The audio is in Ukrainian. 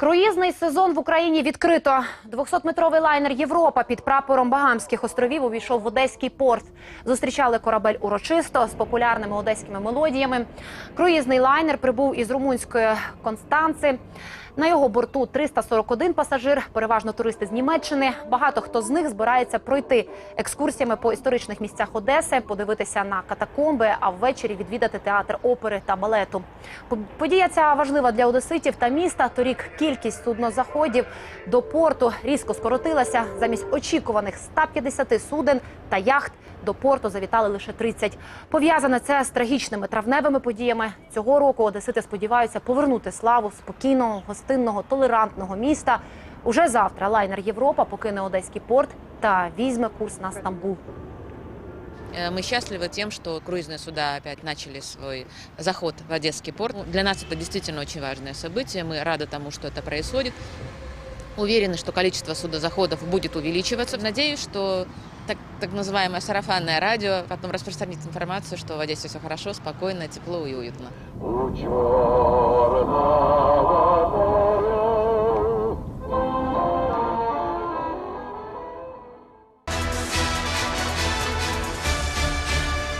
Круїзний сезон в Україні відкрито. 200-метровий лайнер Європа під прапором Багамських островів увійшов в Одеський порт. Зустрічали корабель урочисто з популярними одеськими мелодіями. Круїзний лайнер прибув із румунської Констанци. На його борту 341 пасажир, переважно туристи з Німеччини. Багато хто з них збирається пройти екскурсіями по історичних місцях Одеси, подивитися на катакомби, а ввечері відвідати театр опери та балету. По- Подія ця важлива для одеситів та міста. Торік кількість суднозаходів до порту різко скоротилася. Замість очікуваних 150 суден та яхт до порту завітали лише 30. Пов'язане це з трагічними травневими подіями. Цього року одесити сподіваються повернути славу спокійного, гостинного, толерантного міста. Уже завтра лайнер Європа покине одеський порт та візьме курс на Стамбул. Э, Мы счастливы тем, что круизные суда опять начали свой заход в Одесский порт. Ну, Для нас это действительно очень важное событие. Мы рады тому, что это происходит. Уверены, что количество судозаходов будет увеличиваться. Надеюсь, что так, так называемое сарафанное радио потом распространит информацию, что в Одессе все хорошо, спокойно, тепло и уютно. У чорного